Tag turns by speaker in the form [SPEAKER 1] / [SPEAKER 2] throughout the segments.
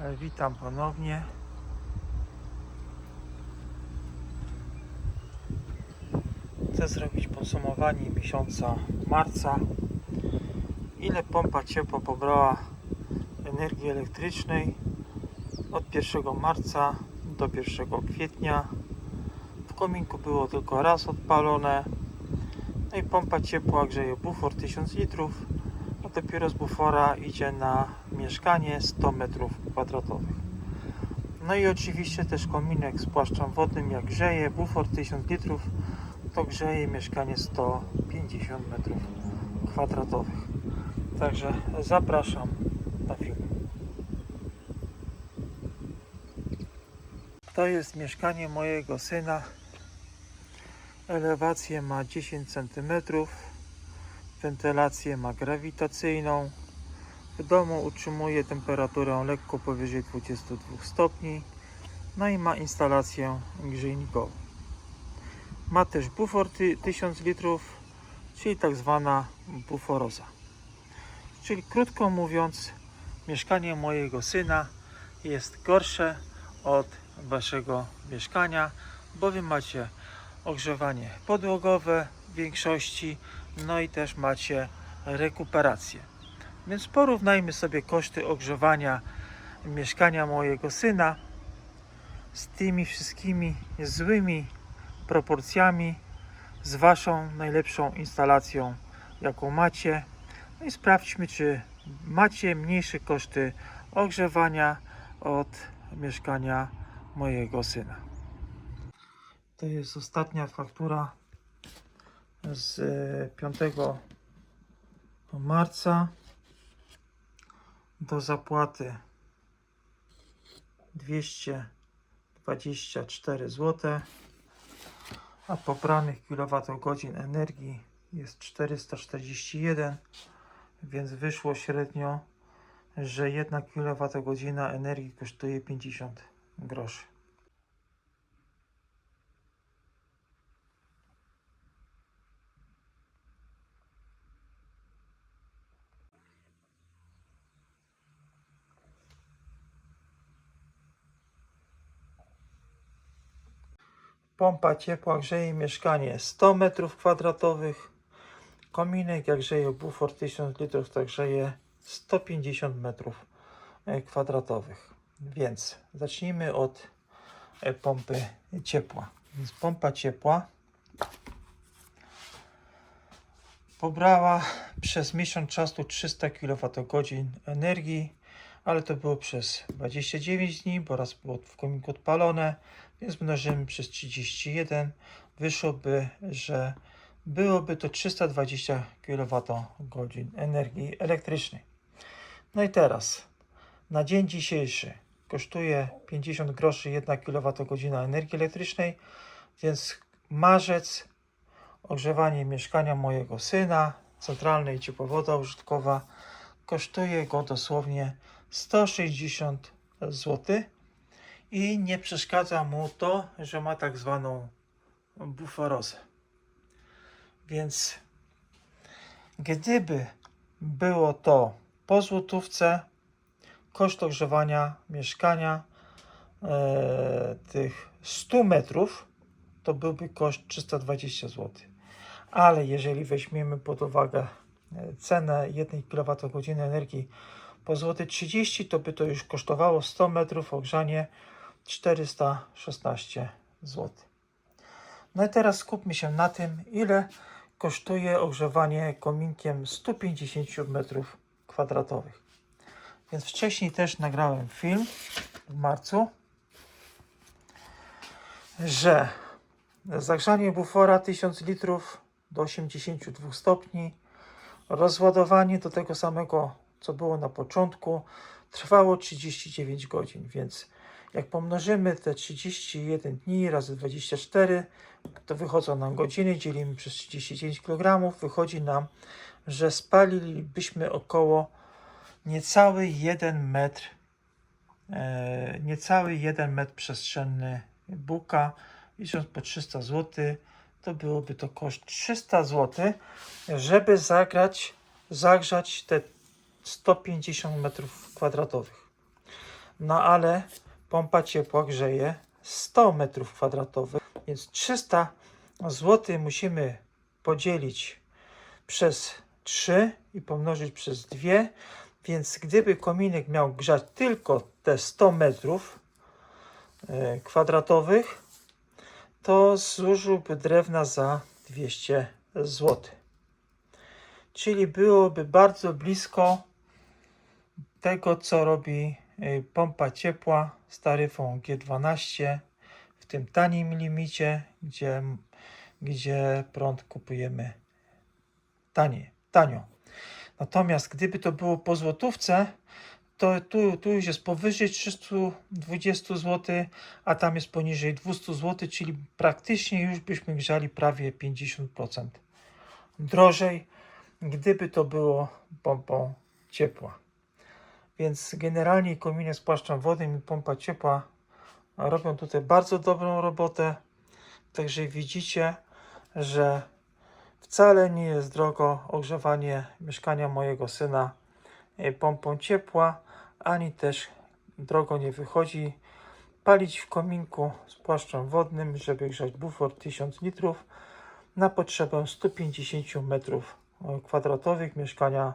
[SPEAKER 1] E, Witam ponownie. Chcę zrobić podsumowanie miesiąca marca. Ile pompa ciepła pobrała energii elektrycznej od 1 marca do 1 kwietnia. W kominku było tylko raz odpalone. No i pompa ciepła grzeje bufor 1000 litrów, a dopiero z bufora idzie na mieszkanie 100 metrów kwadratowych. No i oczywiście też kominek z płaszczem wodnym jak grzeje bufor 1000 litrów, to grzeje mieszkanie 150 metrów kwadratowych. Także zapraszam na film. To jest mieszkanie mojego syna. Elewację ma 10 cm, wentylację ma grawitacyjną. W domu utrzymuje temperaturę lekko powyżej 22 stopni. No i ma instalację grzejnikową. Ma też bufor ty- 1000 litrów, czyli tak zwana buforoza. Czyli krótko mówiąc, mieszkanie mojego syna jest gorsze od waszego mieszkania, bo macie ogrzewanie podłogowe w większości, no i też macie rekuperację. Więc porównajmy sobie koszty ogrzewania mieszkania mojego syna z tymi wszystkimi złymi proporcjami, z waszą najlepszą instalacją, jaką macie. No i sprawdźmy, czy macie mniejsze koszty ogrzewania od mieszkania mojego syna. To jest ostatnia faktura z e, 5 marca do zapłaty 224 zł, a pobranych kWh energii jest 441, więc wyszło średnio, że 1 kWh energii kosztuje 50 groszy. Pompa ciepła grzeje mieszkanie 100 m2. Kominek jak grzeje bufor 1000 litrów, tak grzeje 150 m2. Więc zacznijmy od e, pompy ciepła. Więc pompa ciepła pobrała przez miesiąc czasu 300 kWh energii, ale to było przez 29 dni, bo raz było w kominku odpalone, więc mnożymy przez 31. Wyszłoby, że byłoby to 320 kWh energii elektrycznej. No i teraz, na dzień dzisiejszy kosztuje 50 groszy 1 kWh energii elektrycznej, więc marzec ogrzewanie mieszkania mojego syna, centralna i ciepłowoda użytkowa, kosztuje go dosłownie 160 zł i nie przeszkadza mu to, że ma tak zwaną buforozę. Więc gdyby było to po złotówce, koszt ogrzewania mieszkania e, tych 100 metrów to byłby koszt 320 zł. Ale jeżeli weźmiemy pod uwagę e, cenę 1 kWh energii po złoty 30, to by to już kosztowało 100 metrów ogrzanie 416 zł. No i teraz skupmy się na tym, ile kosztuje ogrzewanie kominkiem 150 metrów kwadratowych. Więc wcześniej też nagrałem film w marcu, że zagrzanie bufora 1000 litrów do 82 stopni, rozładowanie do tego samego, co było na początku, trwało 39 godzin, więc jak pomnożymy te 31 dni razy 24, to wychodzą nam godziny, dzielimy przez 39 kg, wychodzi nam, że spalilibyśmy około niecały 1 metr, e, niecały 1 metr przestrzenny buka, licząc po 300 zł, to byłoby to koszt 300 zł, żeby zagrać, zagrzać te 150 metrów kwadratowych. No ale pompa ciepła grzeje 100 metrów kwadratowych, więc 300 zł musimy podzielić przez 3 i pomnożyć przez 2, więc gdyby kominek miał grzać tylko te 100 metrów e, kwadratowych, to zużyłby drewna za 200 zł. Czyli byłoby bardzo blisko tego, co robi y, pompa ciepła z taryfą G12 w tym tanim limicie, gdzie, gdzie prąd kupujemy tanie, tanio. Natomiast gdyby to było po złotówce, to tu, tu już jest powyżej 320 zł, a tam jest poniżej 200 zł, czyli praktycznie już byśmy grzali prawie 50% drożej, gdyby to było pompą ciepła. Więc generalnie kominek z płaszczem wodnym i pompa ciepła robią tutaj bardzo dobrą robotę. Także widzicie, że wcale nie jest drogo ogrzewanie mieszkania mojego syna e, pompą ciepła, ani też drogo nie wychodzi palić w kominku z płaszczem wodnym, żeby grzać bufor 1000 litrów na potrzebę 150 metrów e, kwadratowych mieszkania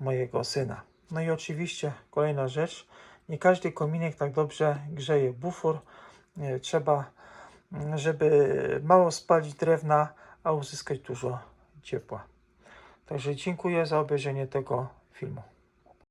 [SPEAKER 1] mojego syna. No i oczywiście kolejna rzecz, nie każdy kominek tak dobrze grzeje bufor. Trzeba, mm, żeby mało spalić drewna, a uzyskać dużo ciepła. Także dziękuję za obejrzenie tego filmu.